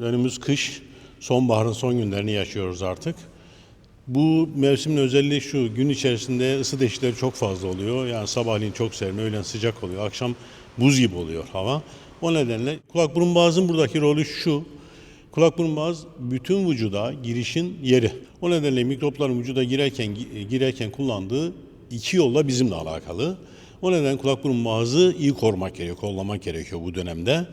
önümüz kış, sonbaharın son günlerini yaşıyoruz artık. Bu mevsimin özelliği şu, gün içerisinde ısı değişiklikleri çok fazla oluyor. Yani sabahleyin çok serin, öğlen sıcak oluyor, akşam buz gibi oluyor hava. O nedenle kulak burun boğazın buradaki rolü şu, kulak burun boğaz bütün vücuda girişin yeri. O nedenle mikropların vücuda girerken girerken kullandığı iki yolla bizimle alakalı. O nedenle kulak burun boğazı iyi korumak gerekiyor, kollamak gerekiyor bu dönemde.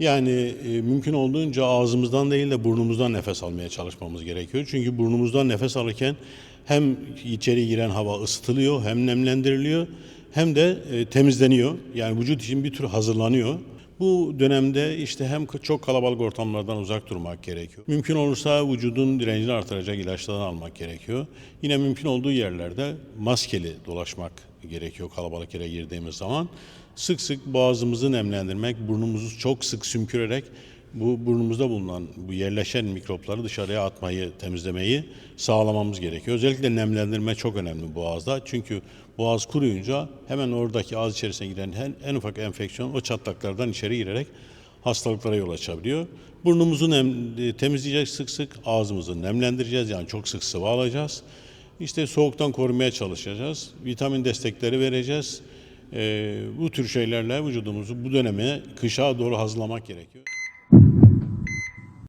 Yani e, mümkün olduğunca ağzımızdan değil de burnumuzdan nefes almaya çalışmamız gerekiyor. Çünkü burnumuzdan nefes alırken hem içeri giren hava ısıtılıyor, hem nemlendiriliyor, hem de e, temizleniyor. Yani vücut için bir tür hazırlanıyor. Bu dönemde işte hem çok kalabalık ortamlardan uzak durmak gerekiyor. Mümkün olursa vücudun direncini artıracak ilaçlardan almak gerekiyor. Yine mümkün olduğu yerlerde maskeli dolaşmak gerekiyor kalabalık yere girdiğimiz zaman. Sık sık boğazımızı nemlendirmek, burnumuzu çok sık sümkürerek bu burnumuzda bulunan bu yerleşen mikropları dışarıya atmayı, temizlemeyi sağlamamız gerekiyor. Özellikle nemlendirme çok önemli boğazda. Çünkü boğaz kuruyunca hemen oradaki ağız içerisine giren en, en ufak enfeksiyon o çatlaklardan içeri girerek hastalıklara yol açabiliyor. Burnumuzu nem, e, temizleyeceğiz sık sık, ağzımızı nemlendireceğiz yani çok sık sıvı alacağız. İşte soğuktan korumaya çalışacağız, vitamin destekleri vereceğiz. Ee, bu tür şeylerle vücudumuzu bu döneme kışa doğru hazırlamak gerekiyor.